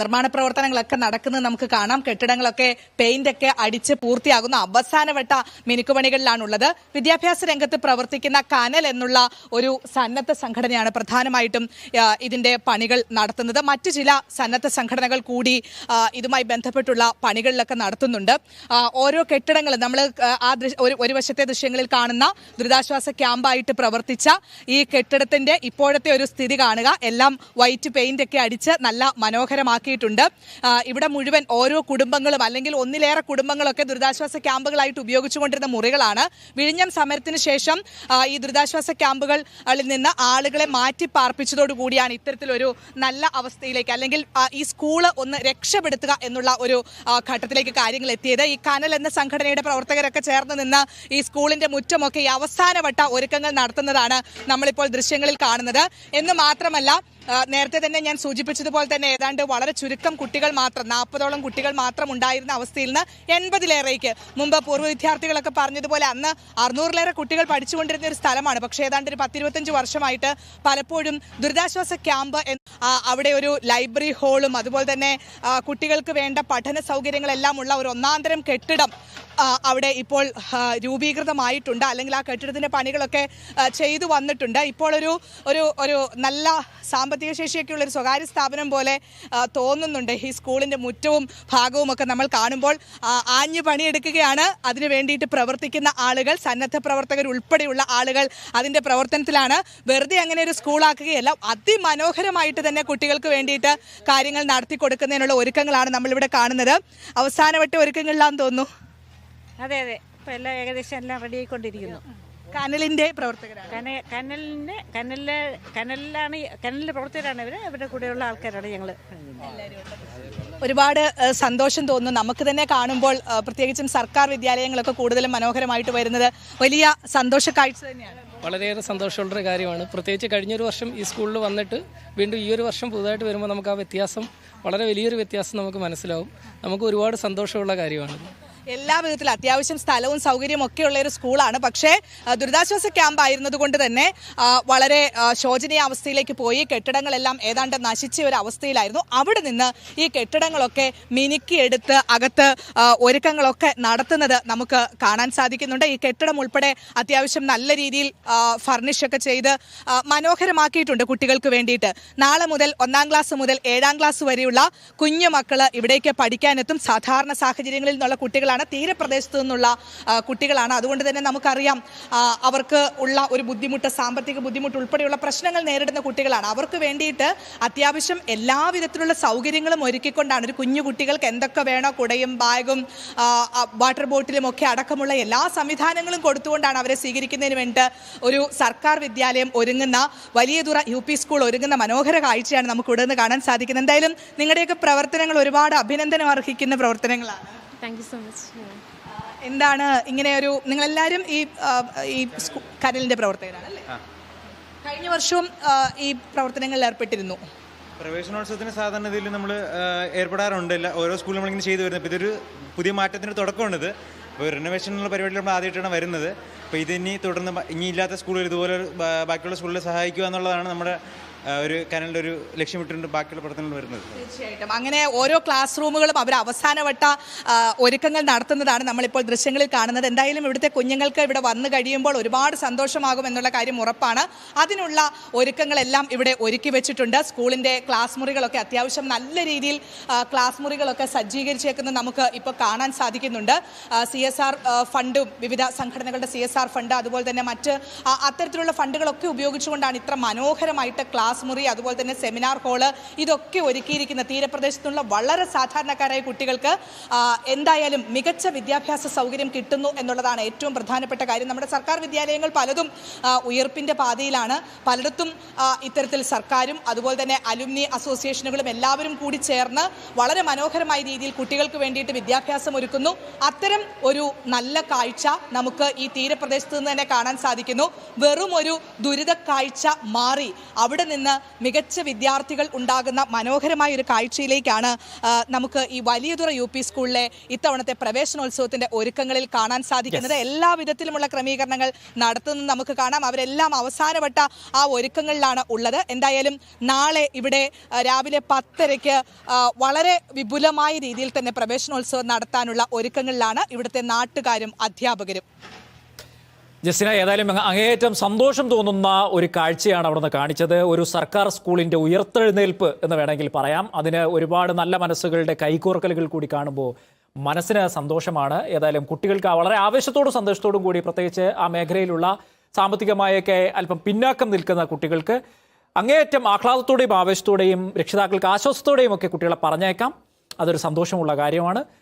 നിർമ്മാണ പ്രവർത്തനങ്ങളൊക്കെ നടക്കുന്നത് നമുക്ക് കാണാം. കെട്ടിടങ്ങളൊക്കെ പെയിന്റ് ഒക്കെ അടിച്ച് പൂർത്തിയാകുന്ന അവസാനവട്ട മിനുക്കുപണികളിലാണുള്ളത്. വിദ്യാഭ്യാസ രംഗത്ത് പ്രവർത്തിക്കുന്ന കനൽ എന്നുള്ള ഒരു സന്നദ്ധ സംഘടനയാണ് പ്രധാനമായിട്ടും ഇതിന്റെ പണികൾ നടത്തുന്നത്. മറ്റു ചില സന്നദ്ധ സംഘടനകൾ കൂടി ഇതുമായി ബന്ധപ്പെട്ടുള്ള പണികളിലൊക്കെ നടത്തുന്നുണ്ട്. ഓരോ കെട്ടിടങ്ങളും നമ്മൾ ആ ഒരു വശത്തെ ദൃശ്യങ്ങളിൽ കാണുന്ന ദുരിതാശ്വാസ ക്യാമ്പായിട്ട് പ്രവർത്തിച്ച ഈ കെട്ടിടത്തിന്റെ ഇപ്പോഴത്തെ ഒരു സ്ഥിതി കാണുക. എല്ലാം വൈറ്റ് പെയിന്റ് ഒക്കെ അടിച്ച് നല്ല മനോഹരമാക്കിയിട്ടുണ്ട് ആ, ഇവിടെ മുഴുവൻ ഓരോ കുടുംബങ്ങളും അല്ലെങ്കിൽ ഒന്നിലേറെ കുടുംബങ്ങളൊക്കെ ദുരിതാശ്വാസ ക്യാമ്പുകളായിട്ട് ഉപയോഗിച്ചുകൊണ്ടിരുന്ന മുറികളാണ്. വിഴിഞ്ഞം സമരത്തിന് ശേഷം ഈ ദുരിതാശ്വാസ ക്യാമ്പുകളിൽ നിന്ന് ആളുകളെ മാറ്റി പാർപ്പിച്ചതോടുകൂടിയാണ് ഇത്തരത്തിലൊരു നല്ല അവസ്ഥയിലേക്ക് അല്ലെങ്കിൽ ഈ സ്കൂൾ ഒന്ന് രക്ഷപ്പെടുത്തുക എന്നുള്ള ഒരു ഘട്ടത്തിലേക്ക് കാര്യങ്ങൾ എത്തിയത്. ഈ കനൽ എന്ന സംഘടനയുടെ പ്രവർത്തകരൊക്കെ ചേർന്ന് നിന്ന് ഈ സ്കൂളിന്റെ മുറ്റമൊക്കെ ഈ അവസാനവട്ട ഒരുക്കങ്ങൾ നടത്തുന്നതാണ് നമ്മളിപ്പോൾ ദൃശ്യങ്ങളിൽ കാണുന്നത്. എന്ന് മാത്രമല്ല നേരത്തെ തന്നെ ഞാൻ സൂചിപ്പിച്ചതുപോലെ തന്നെ ഏതാണ്ട് വളരെ ചുരുക്കം കുട്ടികൾ മാത്രം നാൽപ്പതോളം കുട്ടികൾ മാത്രം ഉണ്ടായിരുന്ന അവസ്ഥയിൽ നിന്ന് എൺപതിലേറേക്ക്. മുമ്പ് പൂർവ വിദ്യാർത്ഥികളൊക്കെ പറഞ്ഞതുപോലെ അന്ന് അറുന്നൂറിലേറെ കുട്ടികൾ പഠിച്ചുകൊണ്ടിരുന്ന ഒരു സ്ഥലമാണ്. പക്ഷേ ഏതാണ്ട് ഒരു പത്തിരുപത്തഞ്ച് വർഷമായിട്ട് പലപ്പോഴും ദുരിതാശ്വാസ ക്യാമ്പ് അവിടെ ഒരു ലൈബ്രറി ഹാളും അതുപോലെ തന്നെ കുട്ടികൾക്ക് വേണ്ട പഠന സൗകര്യങ്ങളെല്ലാം ഉള്ള ഒരു ഒന്നാന്തരം കെട്ടിടം അവിടെ ഇപ്പോൾ രൂപീകൃതമായിട്ടുണ്ട്. അല്ലെങ്കിൽ ആ കെട്ടിടത്തിന്റെ പണികളൊക്കെ ചെയ്തു വന്നിട്ടുണ്ട്. ഇപ്പോൾ ഒരു ഒരു ഒരു നല്ല സാമ്പത്തിക ശേഷിയൊക്കെയുള്ള ഒരു സ്വകാര്യ സ്ഥാപനം പോലെ തോന്നുന്നുണ്ട്. ഈ സ്കൂളിന്റെ മുറ്റവും ഭാഗവും ഒക്കെ നമ്മൾ കാണുമ്പോൾ ആഞ്ഞു പണിയെടുക്കുകയാണ്. അതിനു വേണ്ടിയിട്ട് പ്രവർത്തിക്കുന്ന ആളുകൾ സന്നദ്ധ പ്രവർത്തകർ ഉൾപ്പെടെയുള്ള ആളുകൾ അതിന്റെ പ്രവർത്തനത്തിലാണ്. വെറുതെ അങ്ങനെ ഒരു സ്കൂളാക്കുകയല്ല അതിമനോഹരമായിട്ട് തന്നെ കുട്ടികൾക്ക് വേണ്ടിയിട്ട് കാര്യങ്ങൾ നടത്തി കൊടുക്കുന്നതിനുള്ള ഒരുക്കങ്ങളാണ് നമ്മളിവിടെ കാണുന്നത്. അവസാനവട്ട ഒരുക്കങ്ങളിലാന്ന് തോന്നുന്നു. അതെ അതെ. ഇപ്പം എല്ലാം ഏകദേശം എല്ലാം റെഡി ആയിക്കൊണ്ടിരിക്കുന്നു. കനലിന്റെ പ്രവർത്തകരാണ്. കന കനലിന്റെ കനലിലെ കനലിലാണ് കനലിന്റെ കനലിലെ പ്രവർത്തകരാണ് ഇവർ അവരുടെ കൂടെയുള്ള ആൾക്കാരാണ് ഞങ്ങൾ ഒരുപാട് സന്തോഷം തോന്നുന്നു. നമുക്ക് തന്നെ കാണുമ്പോൾ പ്രത്യേകിച്ചും സർക്കാർ വിദ്യാലയങ്ങളൊക്കെ കൂടുതലും മനോഹരമായിട്ട് വരുന്നത് വലിയ സന്തോഷ കാഴ്ച തന്നെയാണ്. വളരെയേറെ സന്തോഷമുള്ളൊരു കാര്യമാണ്. പ്രത്യേകിച്ച് കഴിഞ്ഞൊരു വർഷം ഈ സ്കൂളിൽ വന്നിട്ട് വീണ്ടും ഈ ഒരു വർഷം പുതുതായിട്ട് വരുമ്പോൾ നമുക്ക് ആ വ്യത്യാസം വളരെ വലിയൊരു വ്യത്യാസം നമുക്ക് മനസ്സിലാവും. നമുക്ക് ഒരുപാട് സന്തോഷമുള്ള കാര്യമാണ്. എല്ലാ വിധത്തിലും അത്യാവശ്യം സ്ഥലവും സൗകര്യവും ഒക്കെ ഉള്ള ഒരു സ്കൂളാണ്. പക്ഷേ ദുരിതാശ്വാസ ക്യാമ്പ് ആയിരുന്നതുകൊണ്ട് തന്നെ വളരെ ആ, ശോചനീയ അവസ്ഥയിലേക്ക് പോയി. കെട്ടിടങ്ങളെല്ലാം ഏതാണ്ട് നശിച്ച ഒരു അവസ്ഥയിലായിരുന്നു. അവിടെ നിന്ന് ഈ കെട്ടിടങ്ങളൊക്കെ മിനുക്കിയെടുത്ത് അകത്ത് ഒരുക്കങ്ങളൊക്കെ നടത്തുന്നത് നമുക്ക് കാണാൻ സാധിക്കുന്നുണ്ട്. ഈ കെട്ടിടം ഉൾപ്പെടെ അത്യാവശ്യം നല്ല രീതിയിൽ ഫർണിഷ് ഒക്കെ ചെയ്ത് മനോഹരമാക്കിയിട്ടുണ്ട് കുട്ടികൾക്ക് വേണ്ടിയിട്ട്. നാളെ മുതൽ ഒന്നാം ക്ലാസ് മുതൽ ഏഴാം ക്ലാസ് വരെയുള്ള കുഞ്ഞു മക്കൾ ഇവിടേക്ക് പഠിക്കാനെത്തും. സാധാരണ സാഹചര്യങ്ങളിൽ നിന്നുള്ള കുട്ടികളാണ് തീരപ്രദേശത്ത് നിന്നുള്ള കുട്ടികളാണ്. അതുകൊണ്ട് തന്നെ നമുക്കറിയാം അവർക്ക് ഉള്ള ഒരു ബുദ്ധിമുട്ട് സാമ്പത്തിക ബുദ്ധിമുട്ട് ഉൾപ്പെടെയുള്ള പ്രശ്നങ്ങൾ നേരിടുന്ന കുട്ടികളാണ്. അവർക്ക് വേണ്ടിയിട്ട് അത്യാവശ്യം എല്ലാവിധത്തിലുള്ള സൗകര്യങ്ങളും ഒരുക്കിക്കൊണ്ടാണ് ഒരു കുഞ്ഞു കുട്ടികൾക്ക് എന്തൊക്കെ വേണോ കുടയും ബാഗും വാട്ടർ ബോട്ടിലും ഒക്കെ അടക്കമുള്ള എല്ലാ സംവിധാനങ്ങളും കൊടുത്തുകൊണ്ടാണ് അവരെ സ്വീകരിക്കുന്നതിന് വേണ്ടി ഒരു സർക്കാർ വിദ്യാലയം ഒരുങ്ങുന്ന വലിയതുറ യു പി സ്കൂൾ ഒരുങ്ങുന്ന മനോഹര കാഴ്ചയാണ് നമുക്ക് ഇവിടെ നിന്ന് കാണാൻ സാധിക്കുന്നത്. എന്തായാലും നിങ്ങളുടെയൊക്കെ പ്രവർത്തനങ്ങൾ ഒരുപാട് അഭിനന്ദനം അർഹിക്കുന്ന പ്രവർത്തനങ്ങളാണ്. താങ്ക് യു സോ മച്ച് എന്താണ് ഇങ്ങനെ ഒരു നിങ്ങളെല്ലാവരും ഈ ഈ സ്കൂ- കനലിന്റെ പ്രവർത്തകരാണ് അല്ലേ? കഴിഞ്ഞ വർഷവും ഈ പ്രവർത്തനങ്ങളിൽ ഏർപ്പെട്ടിരുന്നു. പ്രവേശനോത്സവത്തിന് സാധാരണ ഇതിൽ നമ്മൾ ഏർപ്പെടാറുണ്ട്. എല്ലാ ഓരോ സ്കൂളിൽ നമ്മളിങ്ങനെ ചെയ്തു വരുന്നത്. ഇപ്പോൾ ഇതൊരു പുതിയ മാറ്റത്തിന്റെ തുടക്കമാണിത്. അപ്പോൾ റിനോവേഷനുള്ള പരിപാടിയിൽ നമ്മൾ ആദ്യമായിട്ടാണ് വരുന്നത്. അപ്പോൾ ഇത് ഇനി തുടർന്ന് ഇനി ഇല്ലാത്ത സ്കൂളുകൾ ഇതുപോലെ ബാക്കിയുള്ള സ്കൂളിൽ സഹായിക്കുക എന്നുള്ളതാണ് നമ്മുടെ ഒരു കനലിന്റെ ഒരു ലക്ഷ്യമിട്ടുണ്ട് ബാക്കിയുള്ള പ്രവർത്തനങ്ങൾ വരുന്നത്. തീർച്ചയായിട്ടും. അങ്ങനെ ഓരോ ക്ലാസ് റൂമുകളും അവർ അവസാനവട്ട വട്ട ഒരുക്കങ്ങൾ നടത്തുന്നതാണ് നമ്മളിപ്പോൾ ദൃശ്യങ്ങളിൽ കാണുന്നത്. എന്തായാലും ഇവിടുത്തെ കുഞ്ഞുങ്ങൾക്ക് ഇവിടെ വന്നു കഴിയുമ്പോൾ ഒരുപാട് സന്തോഷമാകും എന്നുള്ള കാര്യം ഉറപ്പാണ്. അതിനുള്ള ഒരുക്കങ്ങളെല്ലാം ഇവിടെ ഒരുക്കി വെച്ചിട്ടുണ്ട്. സ്കൂളിന്റെ ക്ലാസ് മുറികളൊക്കെ അത്യാവശ്യം നല്ല രീതിയിൽ ക്ലാസ് മുറികളൊക്കെ സജ്ജീകരിച്ചേക്കുന്നത് നമുക്ക് ഇപ്പോൾ കാണാൻ സാധിക്കുന്നുണ്ട്. സി ഫണ്ടും വിവിധ സംഘടനകളുടെ സി ആർ ഫണ്ട് അതുപോലെ തന്നെ മറ്റ് അത്തരത്തിലുള്ള ഫണ്ടുകളൊക്കെ ഉപയോഗിച്ചുകൊണ്ടാണ് ഇത്ര മനോഹരമായിട്ട് ക്ലാസ് മുറി അതുപോലെ തന്നെ സെമിനാർ ഹാൾ ഇതൊക്കെ ഒരുക്കിയിരിക്കുന്ന തീരപ്രദേശത്തുള്ള വളരെ സാധാരണക്കാരായ കുട്ടികൾക്ക് എന്തായാലും മികച്ച വിദ്യാഭ്യാസ സൗകര്യം കിട്ടുന്നു എന്നുള്ളതാണ് ഏറ്റവും പ്രധാനപ്പെട്ട കാര്യം. നമ്മുടെ സർക്കാർ വിദ്യാലയങ്ങൾ പലതും ഉയർപ്പിന്റെ പാതയിലാണ്. പലയിടത്തും ഇത്തരത്തിൽ സർക്കാരും അതുപോലെ തന്നെ അലുമിനി അസോസിയേഷനുകളും എല്ലാവരും കൂടി ചേർന്ന് വളരെ മനോഹരമായ രീതിയിൽ കുട്ടികൾക്ക് വേണ്ടിയിട്ട് വിദ്യാഭ്യാസം ഒരുക്കുന്നു. അത്തരം ഒരു നല്ല കാഴ്ച നമുക്ക് ഈ തീരപ്രദേശത്ത് നിന്ന് തന്നെ കാണാൻ സാധിക്കുന്നു. വെറും ഒരു ദുരിത കാഴ്ച മാറി അവിടെ നിന്ന് മികച്ച വിദ്യാർത്ഥികൾ ഉണ്ടാകുന്ന മനോഹരമായ ഒരു കാഴ്ചയിലേക്കാണ് നമുക്ക് ഈ വലിയതുറ യു പി സ്കൂളിലെ ഇത്തവണത്തെ പ്രവേശനോത്സവത്തിന്റെ ഒരുക്കങ്ങളിൽ കാണാൻ സാധിക്കുന്നത്. എല്ലാ വിധത്തിലുമുള്ള ക്രമീകരണങ്ങൾ നടത്തുന്നത് നമുക്ക് കാണാം. അവരെല്ലാം അവസാനവട്ട ആ ഒരുക്കങ്ങളിലാണ് ഉള്ളത്. എന്തായാലും നാളെ ഇവിടെ രാവിലെ പത്തരയ്ക്ക് വളരെ വിപുലമായ രീതിയിൽ തന്നെ പ്രവേശനോത്സവം നടത്താനുള്ള ഒരുക്കങ്ങളിലാണ് ഇവിടുത്തെ നാട്ടുകാരും അധ്യാപകരും. ജസ്റ്റിന ഏതായാലും അങ്ങ് അങ്ങേയറ്റം സന്തോഷം തോന്നുന്ന ഒരു കാഴ്ചയാണ് അവിടുന്ന് കാണിച്ചത്. ഒരു സർക്കാർ സ്കൂളിന്റെ ഉയർത്തെഴുന്നേൽപ്പ് എന്ന് വേണമെങ്കിൽ പറയാം. അതിന് ഒരുപാട് നല്ല മനസ്സുകളുടെ കൈകോർക്കലുകൾ കൂടി കാണുമ്പോൾ മനസ്സിന് സന്തോഷമാണ്. ഏതായാലും കുട്ടികൾക്ക് വളരെ ആവേശത്തോടും സന്തോഷത്തോടും കൂടി പ്രത്യേകിച്ച് ആ മേഖലയിലുള്ള സാമ്പത്തികമായൊക്കെ അല്പം പിന്നാക്കം നിൽക്കുന്ന കുട്ടികൾക്ക് അങ്ങേയറ്റം ആഹ്ലാദത്തോടെയും ആവേശത്തോടെയും രക്ഷിതാക്കൾക്ക് ആശ്വാസത്തോടെയും ഒക്കെ കുട്ടികളെ പറഞ്ഞേക്കാം. അതൊരു സന്തോഷമുള്ള കാര്യമാണ്.